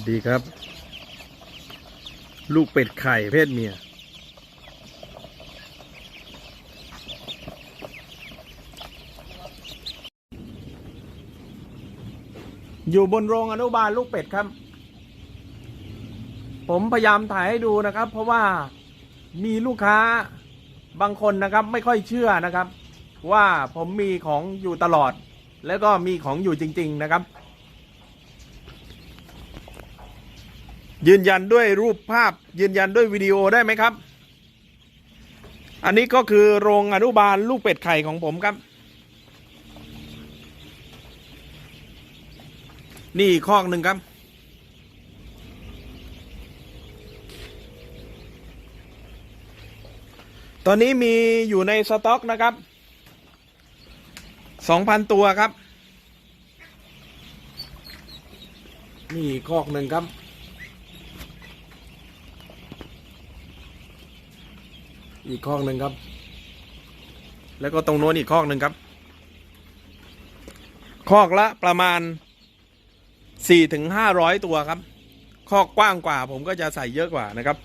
วัสดีครับ ลูกเป็ดไข่เพศเมีย อยู่บนโรงอนุบาลลูกเป็ดครับ ผมพยายามถ่ายให้ดูนะครับ เพราะว่ามีลูกค้าบางคนนะครับ ไม่ค่อยเชื่อนะครับ ว่าผมมีของอยู่ตลอด แล้วก็มีของอยู่จริง ๆ นะครับ ยืนยันด้วยรูปภาพยืนยันด้วยวิดีโอได้ไหมครับ อันนี้ก็คือโรงอนุบาลลูกเป็ดไข่ของผมครับ นี่คอกหนึ่งครับ ตอนนี้มีอยู่ในสต็อกนะครับสองพันตัวครับ นี่คอกหนึ่งครับ อีกคอกหนึ่งครับ แล้วก็ตรงโน้นอีกคอกหนึ่งครับ คอกละประมาณสี่ถึงห้าร้อยตัวครับ คอกกว้างกว่าผมก็จะใส่เยอะกว่านะครับ